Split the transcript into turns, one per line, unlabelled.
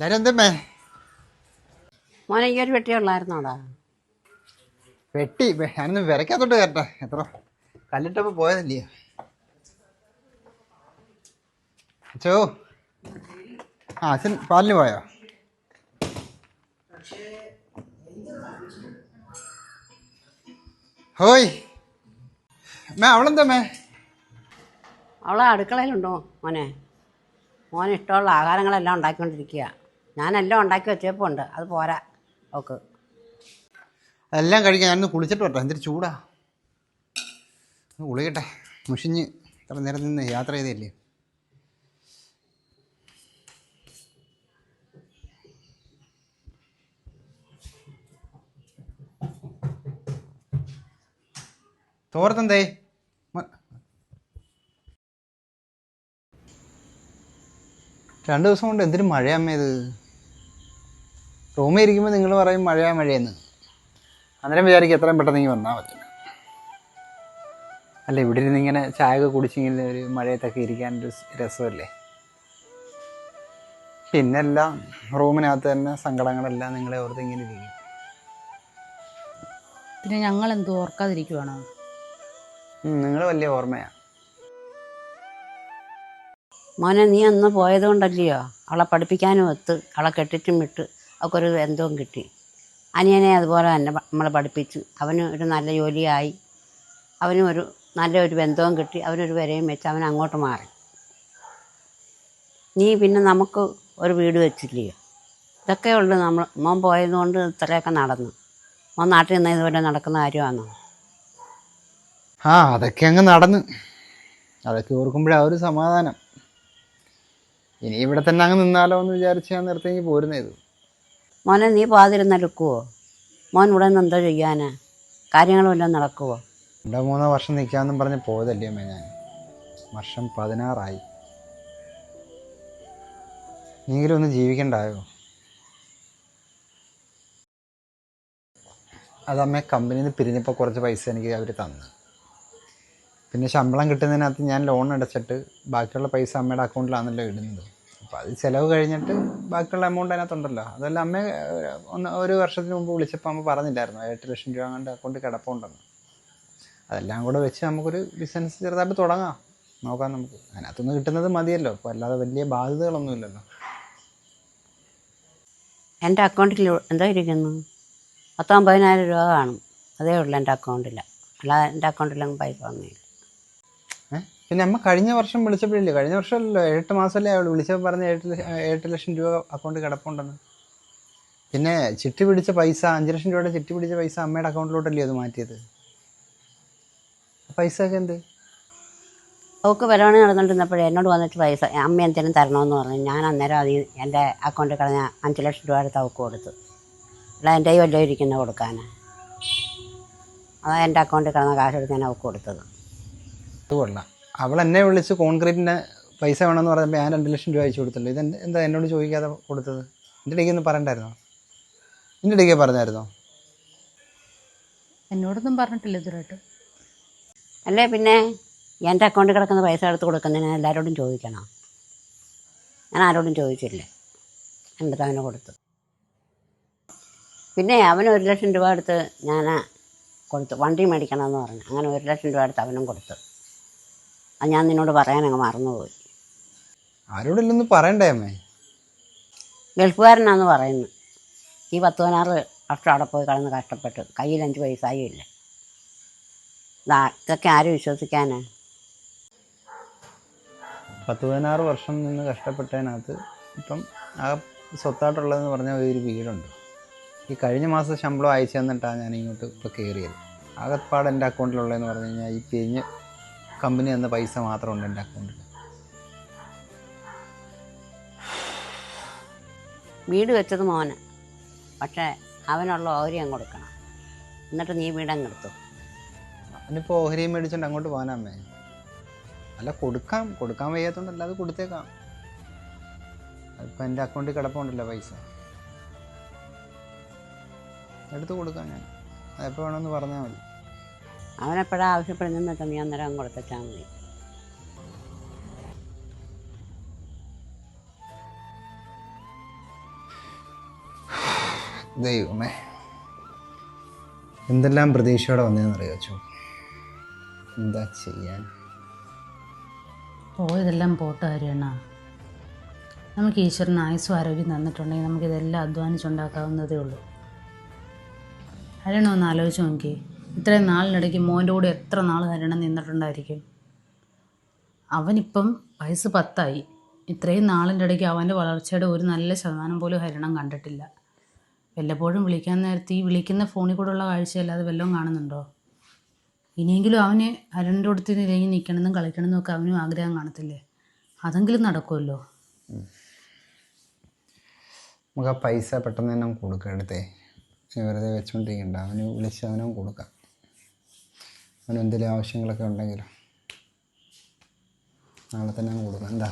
എല്ലാരും എന്തമ്മേ
മോനെ ഈ ഒരു
വെട്ടി വെ- ഞാനൊന്ന് വിരക്കാത്തോട്ട് കയറട്ടെ. എത്ര? കല്ലിട്ടപ്പോ പോയതല്ലയോ അച്ചോ. ആ അച്ഛൻ പാലിന് പോയോ? ഹോയ്. മേ അവളെന്താ മേ?
അവളെ അടുക്കളയിലുണ്ടോ മോനെ? മോന് ഇഷ്ടമുള്ള ആഹാരങ്ങളെല്ലാം ഉണ്ടാക്കിക്കൊണ്ടിരിക്കുക ഞാനെല്ലാം ഉണ്ടാക്കി വെച്ചേപ്പുണ്ട്. അത് പോരാ. ഓക്ക്.
എല്ലാം കഴിക്കാൻ ഞാനൊന്ന് കുളിച്ചിട്ട് വരട്ടെ. എന്തൊരു ചൂടാ. ഒന്ന് കുളിക്കട്ടെ. മുഷിഞ്ഞ് ഇത്ര നേരം നിന്ന് യാത്ര ചെയ്തില്ലേ തോർത്തെന്തേ രണ്ട് ദിവസം കൊണ്ട് എന്തിനും മഴയമ്മേ ഇത്? റൂമിൽ ഇരിക്കുമ്പോൾ നിങ്ങൾ പറയും മഴയാ മഴയെന്ന്. അന്നേരം വിചാരിക്കും എത്രയും പെട്ടെന്ന് ഇങ്ങനെ വന്നാൽ പറ്റും അല്ല ഇവിടെ ഇരുന്ന് ഇങ്ങനെ ചായ ഒക്കെ കുടിച്ചിങ്ങനെ ഒരു മഴയത്തൊക്കെ ഇരിക്കാൻ ഒരു രസമല്ലേ? പിന്നെല്ലാം റൂമിനകത്ത് തന്നെ സങ്കടങ്ങളെല്ലാം നിങ്ങളെ ഓർത്ത് ഇങ്ങനെ ഇരിക്കും.
പിന്നെ ഞങ്ങൾ എന്ത് ഓർക്കാതിരിക്കുവാണോ
നിങ്ങൾ വലിയ ഓർമ്മയാണ്
മോനെ നീ അന്ന് പോയത് കൊണ്ടല്ലയോ അവളെ പഠിപ്പിക്കാനും ഒത്ത് അവളെ കെട്ടിട്ടും വിട്ട്. അവൾക്കൊരു ബന്ധവും കിട്ടി. അനിയനെ അതുപോലെ തന്നെ നമ്മളെ പഠിപ്പിച്ചു. അവനും ഒരു നല്ല ജോലിയായി. അവനും ഒരു നല്ലൊരു ബന്ധവും കിട്ടി. അവനൊരു വരെയും വെച്ച് അവൻ അങ്ങോട്ട് മാറി. നീ പിന്നെ നമുക്ക് ഒരു വീട് വെച്ചില്ലയോ? ഇതൊക്കെ ഉള്ളു നമ്മൾ. മോൻ പോയതുകൊണ്ട് ഇത്രയൊക്കെ നടന്നു. മോൻ നാട്ടിൽ നിന്ന് ഇതുപോലെ നടക്കുന്ന കാര്യമാണോ?
ആ അതൊക്കെ അങ്ങ് നടന്ന്. അതൊക്കെ ഓർക്കുമ്പോഴേ ആ ഒരു സമാധാനം. ഇനി ഇവിടെ തന്നെ അങ്ങ് നിന്നാലോ എന്ന് വിചാരിച്ച് ഞാൻ പോരുന്നേ പോരുന്നത്
മോനെ നീ പോകാതിരുന്ന എടുക്കുവോ? മോൻ ഇവിടെ നിന്ന് എന്തോ ചെയ്യാനാ? കാര്യങ്ങളെല്ലാം നടക്കുവോ?
രണ്ടോ മൂന്നോ വർഷം നിൽക്കാമെന്നും പറഞ്ഞ് പോയതല്ലേ അമ്മ ഞാൻ. വർഷം പതിനാറായി. നീങ്കിലും ഒന്ന് ജീവിക്കണ്ടായോ? അതമ്മ കമ്പനിയിൽ നിന്ന് പിരിഞ്ഞപ്പോൾ കുറച്ച് പൈസ എനിക്ക് അവർ തന്നു. പിന്നെ ശമ്പളം കിട്ടുന്നതിനകത്ത് ഞാൻ ലോൺ അടച്ചിട്ട് ബാക്കിയുള്ള പൈസ അമ്മയുടെ അക്കൗണ്ടിലാണല്ലോ ഇടുന്നത്. അപ്പോൾ അത് ചിലവ് കഴിഞ്ഞിട്ട് ബാക്കിയുള്ള എമൗണ്ട് അതിനകത്തുണ്ടല്ലോ. അതെല്ലാം അമ്മ ഒന്ന് ഒരു വർഷത്തിന് മുമ്പ് വിളിച്ചപ്പോൾ അമ്മ പറഞ്ഞില്ലായിരുന്നു. എട്ട് ലക്ഷം രൂപ കണ്ട് അക്കൗണ്ട് കിടപ്പുണ്ടെന്ന്. അതെല്ലാം കൂടെ വെച്ച് നമുക്കൊരു ബിസിനസ് ചെറുതായിട്ട് തുടങ്ങാം. നോക്കാം നമുക്ക്. അതിനകത്തുനിന്ന് കിട്ടുന്നത് മതിയല്ലോ. അപ്പോൾ അല്ലാതെ വലിയ ബാധ്യതകളൊന്നുമില്ലല്ലോ
എന്റെ അക്കൗണ്ടിൽ എന്തോ ഇരിക്കുന്നു. പത്തൊമ്പതിനായിരം രൂപ കാണും. അതേ ഉള്ളൂ എന്റെ അക്കൗണ്ടിൽ അല്ലാതെ എന്റെ അക്കൗണ്ടിലൊന്നും പൈസ വന്നില്ല
പിന്നെ അമ്മ കഴിഞ്ഞ വർഷം വിളിച്ചപ്പോഴില്ലേ കഴിഞ്ഞ വർഷമല്ലോ എട്ട് മാസമല്ലേ അവൾ വിളിച്ചപ്പോൾ പറഞ്ഞ എട്ട് ലക്ഷം എട്ട് ലക്ഷം രൂപ അക്കൗണ്ട് കിടപ്പുണ്ടെന്ന്. പിന്നെ ചിട്ടി പിടിച്ച പൈസ അഞ്ച് ലക്ഷം രൂപയുടെ ചിട്ടി പിടിച്ച പൈസ അമ്മയുടെ അക്കൗണ്ടിലോട്ടല്ലേ അത് മാറ്റിയത്? പൈസ ഒക്കെ എന്ത്?
അവൾക്ക് പരിപാടി നടന്നുകൊണ്ടിരുന്നപ്പോഴേ എന്നോട് വന്നിട്ട് പൈസ അമ്മ എന്തെങ്കിലും തരണമെന്ന് പറഞ്ഞു. ഞാൻ അന്നേരം അത് എന്റെ അക്കൗണ്ടിൽ കളഞ്ഞ അഞ്ച് ലക്ഷം രൂപ എടുത്ത് അവൾക്ക് കൊടുത്തു. അല്ല എന്റെ വല്ലതും ഇരിക്കുന്ന കൊടുക്കാൻ അതാ എന്റെ അക്കൗണ്ടിൽ കളഞ്ഞ കാശ് എടുത്ത് ഞാൻ അവൾക്ക് കൊടുത്തത്.
അത് കൊള്ളാം. അവൾ എന്നെ വിളിച്ച് കോൺക്രീറ്റിന് പൈസ വേണമെന്ന് പറഞ്ഞപ്പോൾ ഞാൻ രണ്ട് ലക്ഷം രൂപ അയച്ചു കൊടുത്തല്ലോ ഇത് എന്താ എന്നോട് ചോദിക്കാതെ കൊടുത്തത്? എന്റെ ഇടയ്ക്ക് ഒന്ന് പറയണ്ടായിരുന്നോ? എന്റെ ഇടയ്ക്ക് പറഞ്ഞായിരുന്നോ?
എന്നോടൊന്നും പറഞ്ഞിട്ടില്ല ഇതുവരായിട്ട്
അല്ലേ പിന്നെ? എന്റെ അക്കൗണ്ടിൽ കിടക്കുന്ന പൈസ എടുത്ത് കൊടുക്കുന്നതിന് ഞാൻ എല്ലാവരോടും ചോദിക്കണം? ഞാൻ ആരോടും ചോദിച്ചില്ല എന്റെ അവന് കൊടുത്തു. പിന്നെ അവൻ ഒരു ലക്ഷം രൂപ എടുത്ത് ഞാൻ കൊടുത്തു. വണ്ടി മേടിക്കണമെന്ന് പറഞ്ഞു. അങ്ങനെ ഒരു ലക്ഷം രൂപ എടുത്ത് അവനും കൊടുത്തു. അത് ഞാൻ നിന്നോട് പറയാൻ അങ്ങ് മറന്നുപോയി.
ആരോടില്ലെന്ന് പറയണ്ടേ അമ്മേ?
ഗൾഫുകാരനാന്ന് പറയുന്നു. ഈ പത്ത് പതിനാറ് വർഷം അവിടെ പോയി കളന്ന് കഷ്ടപ്പെട്ടു. കയ്യിൽ അഞ്ച് പൈസയും ഇല്ല. ഇതൊക്കെ ആരും വിശ്വസിക്കാനാ?
പത്ത് പതിനാറ് വർഷം നിന്ന് കഷ്ടപ്പെട്ടതിനകത്ത് ഇപ്പം ആ സ്വത്തായിട്ടുള്ളതെന്ന് പറഞ്ഞ ഒരു വീടുണ്ട്. ഈ കഴിഞ്ഞ മാസം ശമ്പളം അയച്ചു തന്നിട്ടാണ് ഞാൻ ഇങ്ങോട്ട് ഇപ്പോൾ കയറിയത്. ആകെപ്പാട് എന്റെ അക്കൗണ്ടിലുള്ളതെന്ന് പറഞ്ഞു കഴിഞ്ഞാൽ ഈ പിരിഞ്ഞ് കമ്പനി തന്ന പൈസ മാത്രം ഉണ്ട് എന്റെ അക്കൗണ്ടിൽ
വീട് വെച്ചത് മോന്. പക്ഷേ അവനുള്ള ഓഹരിയും കൊടുക്കണം. എന്നിട്ട് നീ വീടങ്ങ് എടുത്തു.
അവനിപ്പോൾ ഓഹരി മേടിച്ചോണ്ട് അങ്ങോട്ട് പോകാനമ്മേ അല്ല കൊടുക്കാം. കൊടുക്കാൻ വയ്യാത്തതുകൊണ്ട് അല്ലാതെ കൊടുത്തേക്കാം. അതിപ്പോൾ എന്റെ അക്കൗണ്ടിൽ കിടപ്പുണ്ടല്ലോ പൈസ. എടുത്ത് കൊടുക്കാം ഞാൻ. അതെപ്പോൾ വേണമെന്ന് പറഞ്ഞാൽ മതി.
അവനെപ്പോഴാണ് ആവശ്യപ്പെടുന്നതെന്ന് വെച്ചാൽ നീ അന്നേരം കൊടുത്തച്ചാൽ മതി.
ദൈവമേ എന്തെല്ലാം പ്രതീക്ഷയോടെ വന്നതെന്നറിയോ അച്ചു എന്താ ചെയ്യാൻ?
പോയതെല്ലാം പോട്ട് കാര്യണ നമുക്ക് ഈശ്വരൻ ആയുസ്സും ആരോഗ്യം തന്നിട്ടുണ്ടെങ്കിൽ നമുക്കിതെല്ലാം അധ്വാനിച്ചുണ്ടാക്കാവുന്നതേ ഉള്ളൂ. ഹരണം ഒന്ന് ആലോചിച്ച് നോക്കി ഇത്രയും നാളിനിടയ്ക്ക് മോന്റെ കൂടെ എത്ര നാൾ ഹരണം നിന്നിട്ടുണ്ടായിരിക്കും? അവനിപ്പം വയസ്സ് പത്തായി. ഇത്രയും നാളിന്റെ ഇടയ്ക്ക് അവന്റെ വളർച്ചയുടെ ഒരു നല്ല ശതമാനം പോലും ഹരണം കണ്ടിട്ടില്ല. വല്ലപ്പോഴും വിളിക്കാൻ നേരത്ത് ഈ വിളിക്കുന്ന ഫോണിൽ കൂടെയുള്ള കാഴ്ചയല്ലാതെ വല്ലതും കാണുന്നുണ്ടോ? ഇനിയെങ്കിലും അവന് ഹരണിന്റെ അടുത്ത് ഇറങ്ങി നിൽക്കണമെന്നും കളിക്കണമെന്നും ഒക്കെ അവനും ആഗ്രഹം കാണത്തില്ലേ? അതെങ്കിലും നടക്കുമല്ലോ.
നമുക്ക് ആ പൈസ പെട്ടെന്ന് തന്നെ കൊടുക്കാം എടുത്തേ. വെറുതെ വെച്ചുകൊണ്ടിരിക്കണ്ട അവന് വിളിച്ച് അവനും കൊടുക്കാം. അവന് എന്തെങ്കിലും ആവശ്യങ്ങളൊക്കെ ഉണ്ടെങ്കിലും. നാളെ തന്നെ അങ്ങ് കൊടുക്കാം എന്താ?